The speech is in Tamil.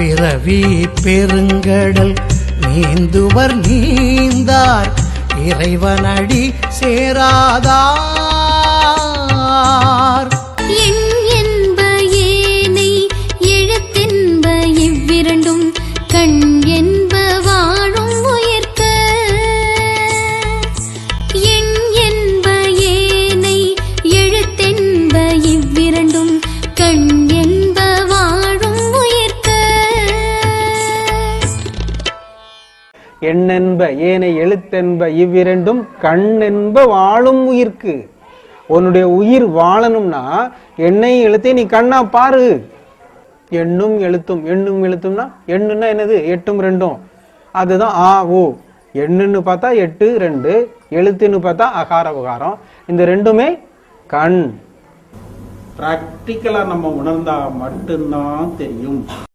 பிறவி பெருங்கடல் நீந்துவர் நீந்தார். இறைவனடி சேராதார். எண் என்ப ஏனை எழுத்தென்ப இவ்விரண்டும் கண் என் எண்ணென்ப ஏனை எழுத்தென்ப இவ்விரண்டும் கண் என்ப வாழும் உயிர்க்கு. உன்னுடைய உயிர் வாழணும்னா எண்ணெய் எழுத்தை நீ கண்ணா பாரு. எண்ணும் எழுத்தும் எண்ணும் எழுத்தும்னா எண்ணுன்னா என்னது? எட்டும் ரெண்டும். அதுதான் ஆ ஓ எண்ணுன்னு பார்த்தா எட்டு ரெண்டு. எழுத்துன்னு பார்த்தா அகார உகாரம். இந்த ரெண்டுமே கண். ப்ராக்டிக்கலாக நம்ம உணர்ந்தா மட்டும்தான் தெரியும்.